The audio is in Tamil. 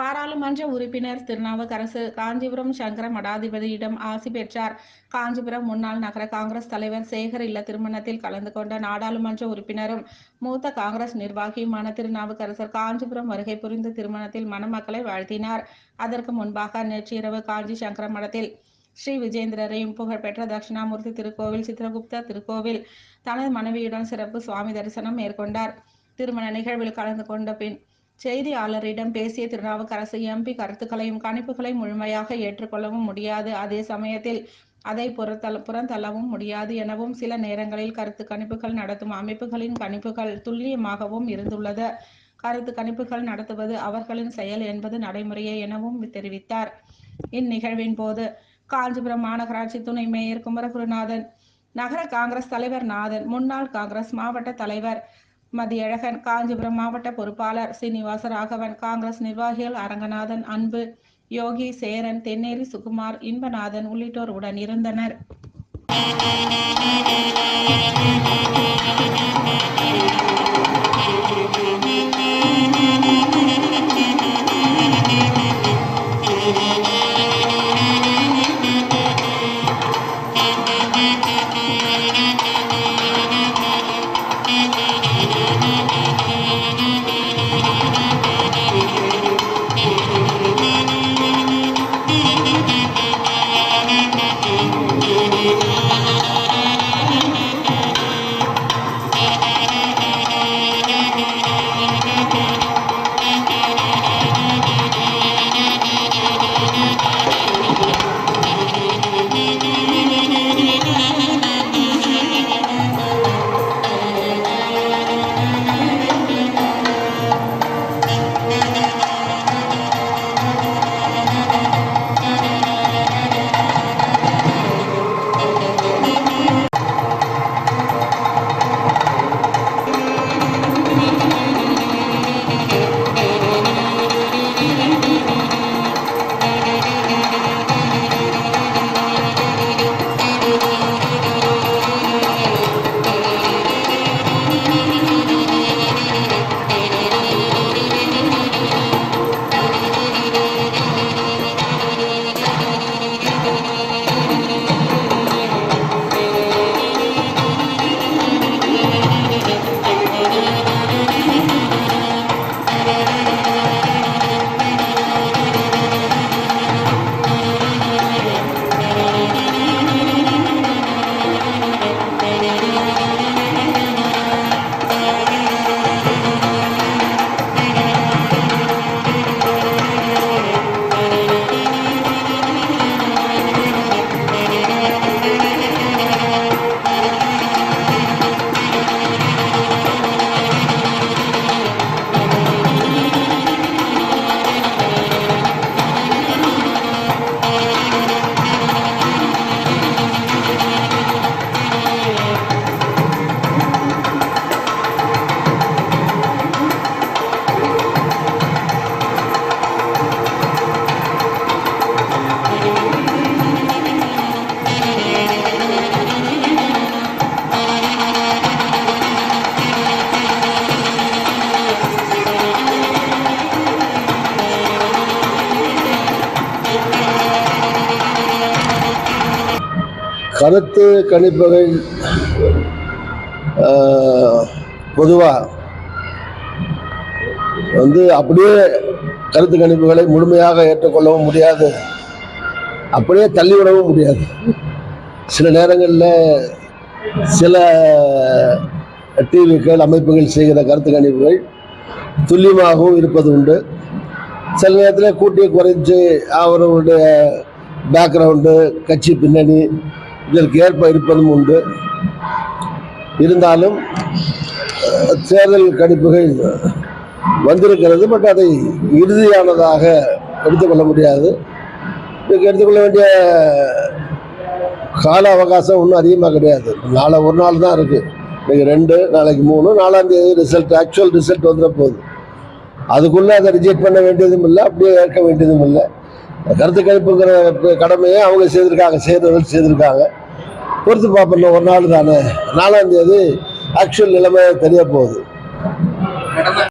பாராளுமன்ற உறுப்பினர் திருநாவுக்கரசு காஞ்சிபுரம் சங்கர மடாதிபதியிடம் ஆசி பெற்றார். காஞ்சிபுரம் முன்னாள் நகர காங்கிரஸ் தலைவர் சேகர் இல்ல திருமணத்தில் கலந்து கொண்ட நாடாளுமன்ற உறுப்பினரும் மூத்த காங்கிரஸ் நிர்வாகியுமான திருநாவுக்கரசர் காஞ்சிபுரம் வருகை புரிந்த திருமணத்தில் மணமக்களை வாழ்த்தினார். அதற்கு முன்பாக நேற்று இரவு காஞ்சி சங்கர மடத்தில் ஸ்ரீ விஜேந்திரரையும் புகழ்பெற்ற தட்சிணாமூர்த்தி திருக்கோவில் சித்திரகுப்த திருக்கோவில் தனது மனைவியுடன் சிறப்பு சுவாமி தரிசனம் மேற்கொண்டார். திருமண நிகழ்வில் கலந்து கொண்ட பின் செய்தியாளரிடம் பேசிய திருநாவுக்கரசு எம்பி கருத்துக்களையும் கணிப்புகளையும் முழுமையாக ஏற்றுக்கொள்ளவும் முடியாது. அதே சமயத்தில் அதை புறத்தள்ள புறந்தள்ளவும் முடியாது எனவும் சில நேரங்களில் கருத்து கணிப்புகள் நடத்தும் அமைப்புகளின் கணிப்புகள் துல்லியமாகவும் இருந்துள்ளது. கருத்து கணிப்புகள் நடத்துவது அவர்களின் செயல் என்பது நடைமுறையே எனவும் தெரிவித்தார். இந்நிகழ்வின் போது காஞ்சிபுரம் மாநகராட்சி துணை மேயர் குமரகுருநாதன் நகர காங்கிரஸ் தலைவர் நாதன் முன்னாள் காங்கிரஸ் மாவட்ட தலைவர் மதியழகன் காஞ்சிபுரம் மாவட்ட பொறுப்பாளர் சீனிவாச ராகவன் காங்கிரஸ் நிர்வாகிகள் அரங்கநாதன் அன்பு யோகி சேரன் தென்னேரி சுகுமார் இன்பநாதன் உள்ளிட்டோர் உடன் இருந்தனர். கருத்து கணிப்புகள் பொதுவாக வந்து அப்படியே கருத்து கணிப்புகளை முழுமையாக ஏற்றுக்கொள்ளவும் முடியாது. அப்படியே தள்ளிவிடவும் முடியாது. சில நேரங்களில் சில டிவிக்கள் அமைப்புகள் செய்கிற கருத்து கணிப்புகள் துல்லியமாகவும் இருப்பது உண்டு. சில நேரத்தில் கூட்டி குறைஞ்சு அவர்களுடைய பேக்ரவுண்டு கட்சி பின்னணி இதற்கு ஏற்ப இருப்பதும் உண்டு. இருந்தாலும் தேர்தல் கணிப்புகள் வந்திருக்கிறது பட் அதை இறுதியானதாக எடுத்துக்கொள்ள முடியாது. இதுக்கு எடுத்துக்கொள்ள வேண்டிய கால அவகாசம் ஒன்றும் அதிகமாக கிடையாது. நாளை ஒரு நாள் தான் இருக்குது இன்றைக்கி ரெண்டு நாளைக்கு மூணு நாலாம் தேதி ரிசல்ட் ஆக்சுவல் ரிசல்ட் வந்துட போகுது அதுக்குள்ளே அதை ரிஜெக்ட் பண்ண வேண்டியதும் இல்லை அப்படியே ஏற்க வேண்டியதும் இல்லை. கருத்து கணிப்புங்கிற கடமையை அவங்க செய்திருக்காங்க செய்தவர்கள் செய்திருக்காங்க. பொறுத்து பார்ப்போம். ஒரு நாள் தானே. நாலாம் தேதி ஆக்சுவல் நிலைமை தெரிய போகுது.